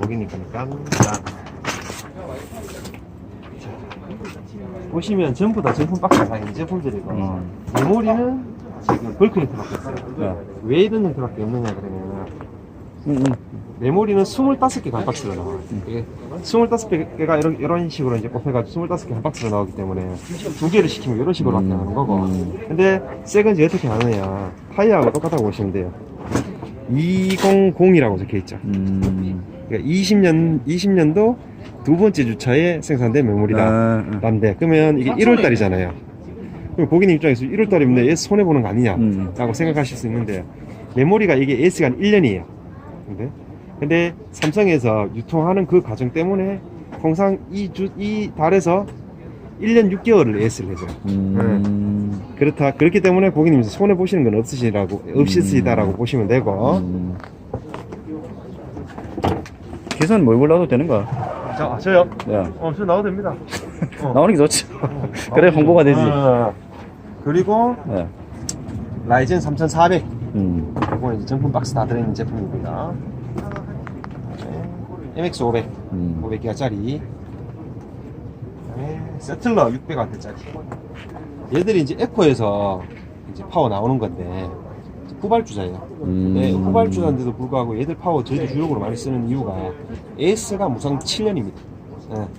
고객님 거니까 짠. 자, 보시면 전부 다 제품 박스가 있는 제품들이고 음. 메모리는 지금 벌크 형태밖에 없어요. 네. 왜 이런 형태밖에 없느냐 그러면 음, 음. 메모리는 25개 한 박스로 나와요. 이게 25개가 이런, 이런 식으로 이제 꼽혀가지고 25개 한 박스로 나오기 때문에 두 개를 시키면 이런 식으로 밖에 하는 거고. 근데 새건지 어떻게 하느냐. 타이어하고 똑같다고 보시면 돼요. 200이라고 적혀 있죠. 음. 그러니까 20년, 20년도 두 번째 주차에 생산된 메모리다. 아, 아. 난데, 그러면 이게 1월 달이잖아요. 그럼 고객님 입장에서 1월 달이면 얘 손해 보는 거 아니냐? 음. 라고 생각하실 수 있는데, 메모리가 이게 S가 1년이에요. 근데, 근데 삼성에서 유통하는 그 과정 때문에 통상 이 주, 이 달에서 1년 6개월을 S를 해줘요. 음. 그렇다. 그렇기 때문에 고객님 손해 보시는 건 없으시라고, 없으시다라고 보시면 되고. 음. 계산 뭘 골라도 되는 거야? 자, 저요? 네. 어, 저 나와도 됩니다. 어. 나오는 게 좋지. 그래 홍보가 되지. 아, 그리고 네. 라이젠 3400. 음. 이거 이제 정품 박스 다 들어있는 제품입니다. MX 500, 음. 500기가짜리. 그다음에 세틀러 600W짜리. 얘들이 이제 에코에서 이제 파워 나오는 건데 후발주자예요. 음. 네, 후발주자인데도 불구하고 얘들 파워 저희도 주력으로 많이 쓰는 이유가 AS가 무상 7년입니다.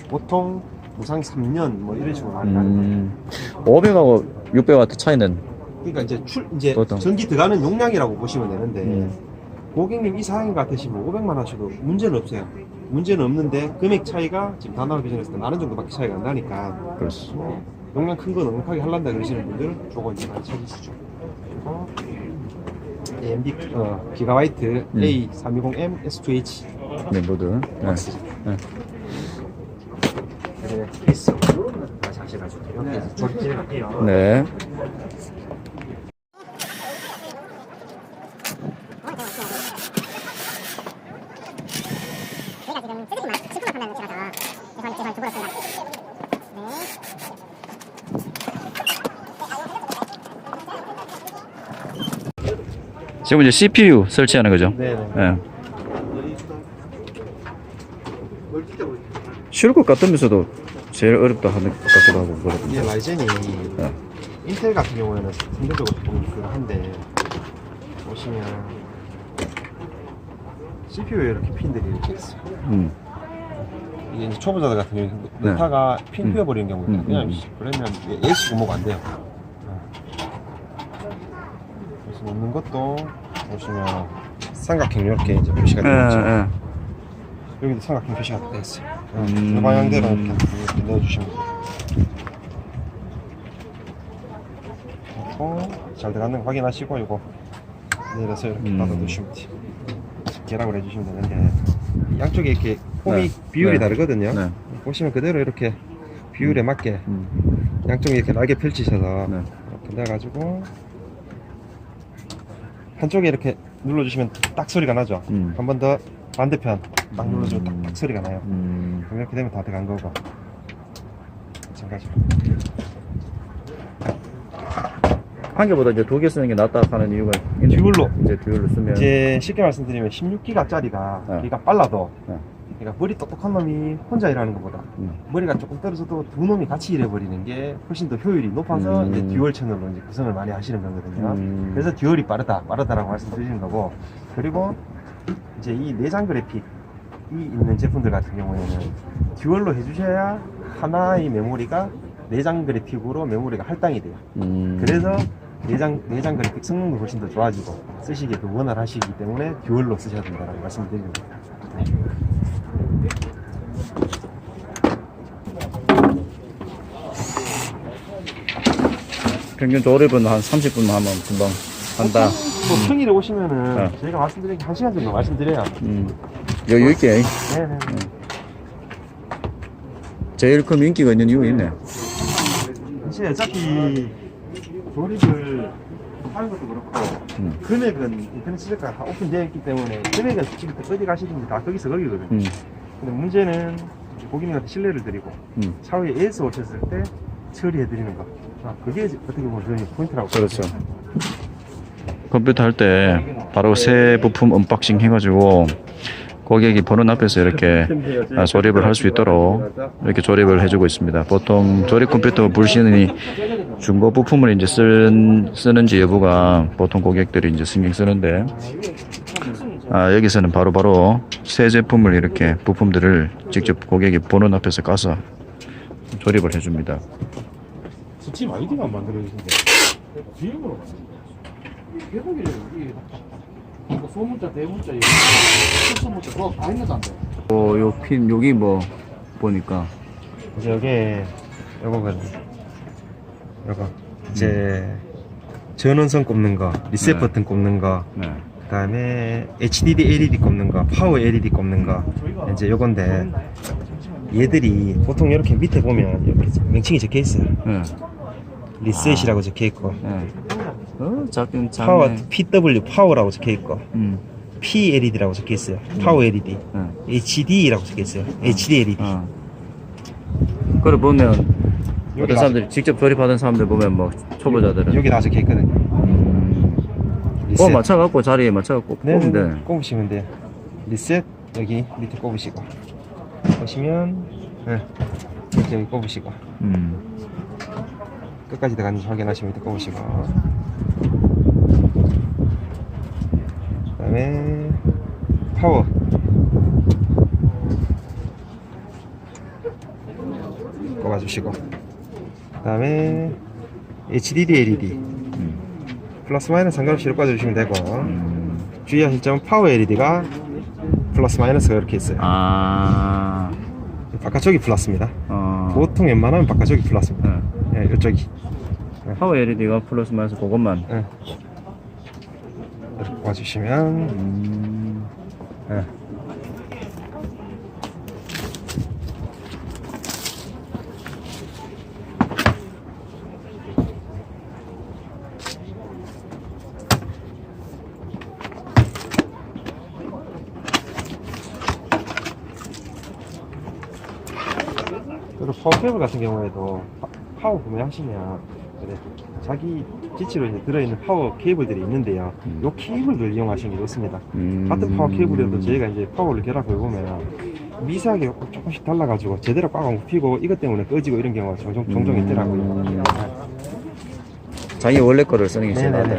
보통 무상 3년 뭐 이런 식으로 많이 가는 거예요. 음. 500하고 600와트 차이는 그러니까 이제 출 이제 보통. 전기 들어가는 용량이라고 보시면 되는데 음. 고객님 이 사양 같으시면 500만 하셔도 문제는 없어요. 문제는 없는데 금액 차이가 지금 단단하게 전했을 때 만 원 정도밖에 차이가 안 나니까 그렇지. 뭐 용량 큰 거 넉넉하게 할란다 그러시는 분들 조금 이제 많이 찾으시죠. 그리고 AMD 어, 기가바이트 음. A320M S2H 멤버들. 네. 박스. 네. 네, 케이스 다시 하셔가지고 이렇게 조립 할게요. 네. 지금 이제 CPU 설치하는 거죠? 네네. 예. 쉬울 것 같으면서도 제일 어렵다 하는 것 같기도 하고 그렇군요. 이게 라이젠이 네. 인텔 같은 경우에는 상대적으로 좀 그한데 보시면 CPU에 이렇게 핀들이 이렇게 있어요. 음. 이게 이제 초보자들 같은 경우에 네. 메타가 핀 음. 휘어버리는 경우가 음, 있거든요. 음, 그러면 이게 AS 구모가 안 돼요. 네. 그래서 넣는 것도 보시면 삼각형 이렇게 이제 표시가 되어 있죠. 예, 예. 여기도 삼각형 표시가 되어 있어요. 음. 그 방향대로 이렇게, 넣어주시면 돼요. 그리고 잘 들어가는 거 확인하시고 이거 내려서 이렇게 음. 닫아 두시면 돼요. 계량을 해주시면 되는데 이 양쪽에 이렇게 폼이 네. 비율이 네. 다르거든요. 네. 보시면 그대로 이렇게 비율에 맞게 음. 양쪽에 이렇게 날개 펼치셔서 네. 이렇게 내가지고 한쪽에 이렇게 눌러주시면 딱 소리가 나죠. 음. 한 번 더 반대편 딱 눌러주면 음. 딱딱 소리가 나요. 음. 그럼 이렇게 되면 다 들어간 거고 마찬가지로 한 개보다 이제 두 개 쓰는 게 낫다 하는 이유가 있네. 듀얼로. 이제 듀얼로 쓰면 이제 쉽게 말씀드리면 16기가짜리가 네. 기가 빨라도 네. 그러니까 머리 똑똑한 놈이 혼자 일하는 것보다 음. 머리가 조금 떨어져도 두 놈이 같이 일해버리는 게 훨씬 더 효율이 높아서 음. 이제 듀얼 채널로 이제 구성을 많이 하시는 거거든요. 음. 그래서 듀얼이 빠르다, 빠르다라고 말씀드리는 거고 그리고 이제 이 내장 그래픽이 있는 제품들 같은 경우에는 듀얼로 해주셔야 하나의 메모리가 내장 그래픽으로 메모리가 할당이 돼요. 음. 그래서 내장 내장 그래픽 성능도 훨씬 더 좋아지고 쓰시기에도 원활하시기 때문에 듀얼로 쓰셔야 된다고 말씀드리는 겁니다. 네. 평균 조립은 한 30분만 하면 금방 한다. 뭐 평일에 오시면은 네. 저희가 말씀드린 게 한 시간 정도 말씀드려요. 음. 여유 있게 네네. 제일 큰 인기가 있는 이유 있네. 사실 어차피 조립을 하는 것도 그렇고 음. 금액은 인터넷 시세가 다 오픈되어 있기 때문에 금액은 지금부터 어디 가시든지 다 거기서 거기거든요. 음. 근데 문제는 고객님한테 신뢰를 드리고 음. 차후에 AS 오셨을 때 처리해 드리는 거. 아, 그게 어떻게 보면 저희 포인트라고. 그렇죠. 컴퓨터 할 때 바로 새 부품 언박싱 해가지고 고객이 보는 앞에서 이렇게 아, 조립을 할 수 있도록 이렇게 조립을 해주고 있습니다. 보통 조립 컴퓨터 불신이 중고 부품을 이제 쓴, 쓰는지 여부가 보통 고객들이 이제 신경 쓰는데 아, 여기서는 바로바로 새 제품을 이렇게 부품들을 직접 고객이 보는 앞에서 까서 조립을 해줍니다. 스팀 아이디만 만들어주신데 비용으로 개고기를 이게 뭐 소문자 대문자 이거 소문자 그거 다 있는 안 돼. 어, 요 핀, 여기 뭐, 보니까. 이제 여기에 요거거든 요거 이제 전원선 꼽는 거 리셋 네. 버튼 꼽는 거 네. 그다음에 HDD LED 꼽는 거 파워 LED 꼽는 거 이제 요건데 얘들이 보통 이렇게 밑에 보면 이렇게 명칭이 적혀 있어요 네. 리셋이라고 적혀 있고 네. 어, 작네. 파워 PW 파워라고 적혀 있고 음. PLED라고 적혀 있어요 파워 LED 네. HD라고 적혀 있어요 HD LED 어. 그래 보면 여기 어떤 사람들이 직접 조립하던 사람들 보면 뭐 초보자들은 여기 다 적혀 있거든요 음. 리셋 어 맞춰갖고 자리에 맞춰갖고 네, 꼽으면 돼. 꼽으시면 돼요. 리셋 여기 밑에 꼽으시고 보시면 네, 이렇게 꼽으시고 음. 끝까지 들어갔는지 확인하시면 밑에 꼽으시고 그 다음에 파워 꼽아주시고 그 다음에 HDD LED 음. 플러스 마이너스 상관없이 이렇게 꽂아주시면 되고 음. 주의하실 점은 파워 LED가 플러스 마이너스가 이렇게 있어요. 아. 바깥쪽이 플러스입니다. 어. 보통 웬만하면 바깥쪽이 플러스입니다. 네. 예, 이쪽이. 파워 LED가 플러스 마이너스 그것만. 예. 이렇게 봐주시면, 음. 예. 그리고 파워 케이블 같은 경우에도 파- 파워 구매하시면 그래, 자기 기치로 이제 들어있는 파워 케이블들이 있는데요. 음. 요 케이블들 이용하시는 게 좋습니다. 음. 같은 파워 케이블이라도 저희가 이제 파워를 결합해 보면 미세하게 조금씩 달라가지고 제대로 꽉 안 굽히고 이것 때문에 꺼지고 이런 경우가 종종, 종종 있더라고요. 음. 자기 원래 거를 쓰는 게 제일. 낫다.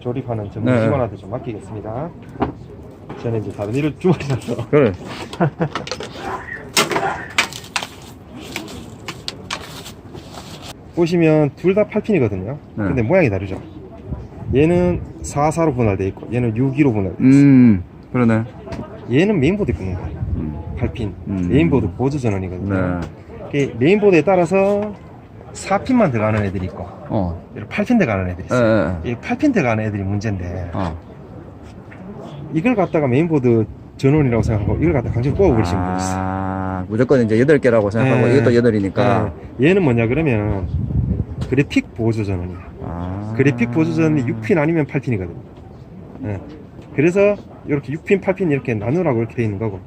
조립하는 전문 네. 직원한테 좀 맡기겠습니다. 저는 이제 다른 일을 주말이라서 그래. 보시면 둘 다 8핀이거든요. 네. 근데 모양이 다르죠. 얘는 44로 분할되어 있고 얘는 6기로 분할되어 있어요. 음. 그러네. 얘는 메인보드에 꽂는 거예요. 음. 8핀. 음. 메인보드 보조 전원이거든요. 네. 메인보드에 따라서 4핀만 들어가는 애들이 있고 어. 이렇게 8핀 들어가는 애들이 예, 있어요. 예. 이 8핀 들어가는 애들이 문제인데 어. 이걸 갖다가 메인보드 전원이라고 생각하고 이걸 갖다 강제로 뽑아버리시면. 아, 무조건 이제 8개라고 생각하고 네. 이것도 8이니까. 네. 얘는 뭐냐 그러면 그래픽 보조 전원이에요. 아. 그래픽 보조 전원이 6핀 아니면 8핀이거든요. 예. 그래서 이렇게 6핀, 8핀 이렇게 나누라고 이렇게 돼 있는 거고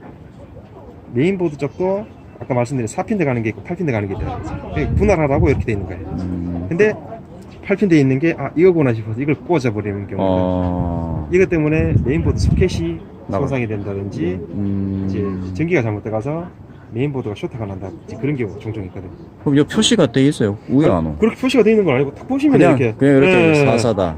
메인보드 쪽도 아까 말씀드린 4핀 들어가는 게 있고 8핀 들어가는 게 있어요. 분할하라고 이렇게 돼 있는 거예요. 음. 근데 8핀 돼 있는 게 아 이거구나 싶어서 이걸 꽂아버리는 경우가 어. 이것 때문에 메인보드 소켓이 나가- 손상이 된다든지 음. 이제 전기가 잘못돼가서 메인보드가 쇼트가 난다든지 그런 경우가 종종 있거든요. 그럼 이 표시가 돼 있어요. 위에 안 오. 그렇게 표시가 돼 있는 건 아니고 딱 보시면 그냥 이렇게 그냥 이렇게 예. 사사다.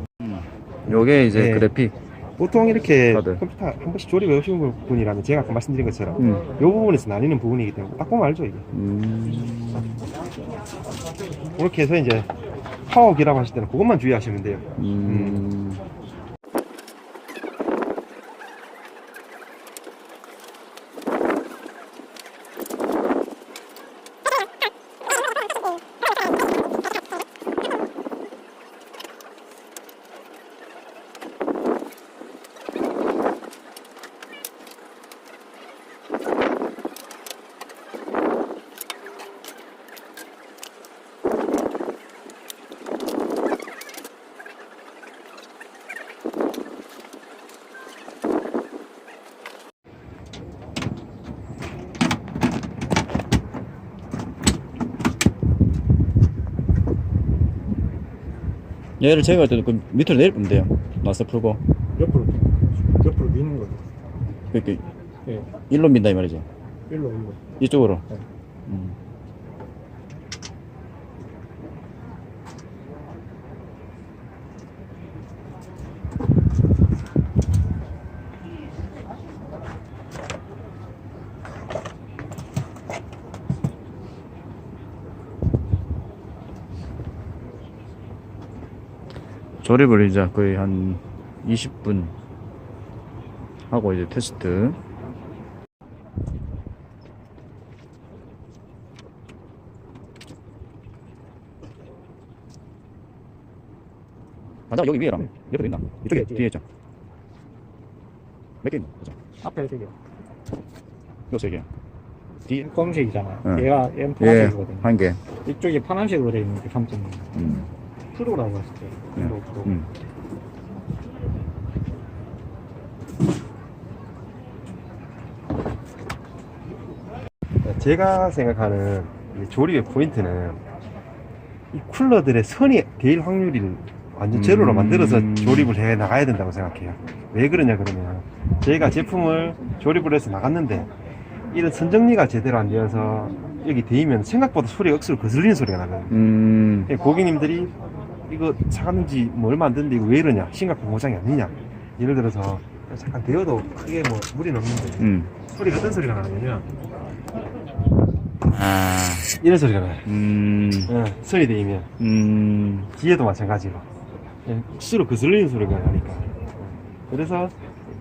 요게 이제 네. 그래픽. 보통 이렇게 다들. 컴퓨터 한 번씩 조립해 오신 분이라면 제가 아까 말씀드린 것처럼 음. 이 부분에서 나뉘는 부분이기 때문에 딱 보면 알죠 이게 음. 그렇게 해서 이제 파워 기랍 하실 때는 그것만 주의하시면 돼요 음. 얘를 제거할 때도 그 밑으로 내리면 돼요. 마스 풀고. 옆으로 옆으로 미는 거죠 이렇게 예. 일로 민다 이 말이지. 일로 일로. 이쪽으로. 네. 조립을 이제 거의 한 20분 하고 이제 테스트 맞아 여기 위에랑 옆에도 있나? 이쪽에 뒤에, 뒤에 있죠 몇 개 있나? 보자 앞에 세 개. 이거 세 개. 뒤에 검색이잖아. 네. 얘가 예, 파란색이거든. 한 개. 이쪽이 파란색으로 되어 있는 게 3.6. 음. 프로라고 했을 때. 네. 프로 프로. 음. 제가 생각하는 이 조립의 포인트는 이 쿨러들의 선이 대일 확률을 완전 제로로 음. 만들어서 조립을 해 나가야 된다고 생각해요. 왜 그러냐 그러면 저희가 제품을 조립을 해서 나갔는데 이런 선정리가 제대로 안 되어서 여기 대이면 생각보다 소리가 억수로 거슬리는 소리가 나거든요. 음. 예, 고객님들이 이거 사갔는지 뭐 얼마 안 됐는데 이거 왜 이러냐 심각한 고장이 아니냐 예를 들어서 잠깐 데어도 크게 뭐 무리는 없는데 음. 소리가 어떤 소리가 나냐면 아. 이런 소리가 나요 음. 예, 선이 대이면 음. 뒤에도 마찬가지로 예, 억수로 거슬리는 소리가 나니까 그래서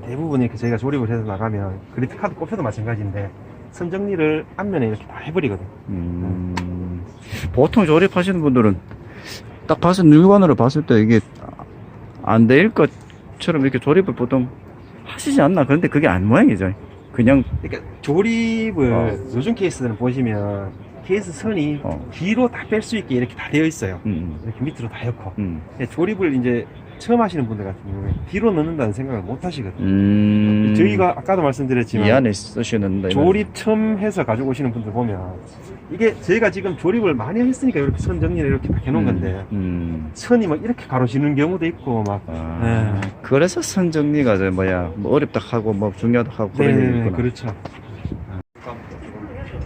대부분 이렇게 저희가 조립을 해서 나가면 그래픽 카드 꼽혀도 마찬가지인데 선 정리를 앞면에 이렇게 다 해버리거든 음. 보통 조립하시는 분들은 딱 봤을 물건으로 봤을 때 이게 안 될 것처럼 이렇게 조립을 보통 하시지 않나? 그런데 그게 안 모양이죠. 그냥 그러니까 조립을 어. 요즘 케이스는 보시면 케이스 선이 어. 뒤로 다 뺄 수 있게 이렇게 다 되어 있어요. 음. 이렇게 밑으로 다 엮고. 음. 근데 조립을 이제 처음 하시는 분들 같은 경우에 뒤로 넣는다는 생각을 못 하시거든요. 음. 저희가 아까도 말씀드렸지만 이 안에 쓰시는 조립 처음 해서 가지고 오시는 분들 보면 이게 저희가 지금 조립을 많이 했으니까 이렇게 선 정리를 이렇게 딱 해놓은 건데 음. 선이 막 이렇게 가로지는 경우도 있고 막 아, 그래서 선 정리가 저 뭐야 뭐 어렵다 하고 뭐 중요하다 하고 그런 네. 그렇죠.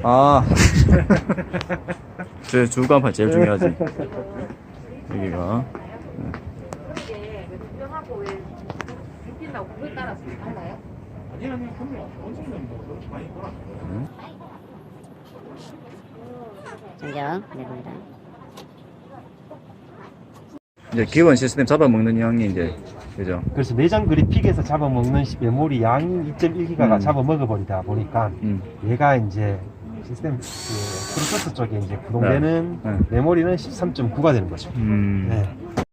아, 제 주간판 제일 중요하지. 여기가 내봅니다. 이제 기본 시스템 잡아먹는 양이 이제 그죠. 그래서 내장 그래픽에서 잡아먹는 시- 메모리 양이 2.1기가가 음. 잡아먹어버리다 보니까 음. 얘가 이제 시스템 그 프로세서 쪽에 이제 구동되는 네. 네. 메모리는 13.9가 되는 거죠. 음. 네.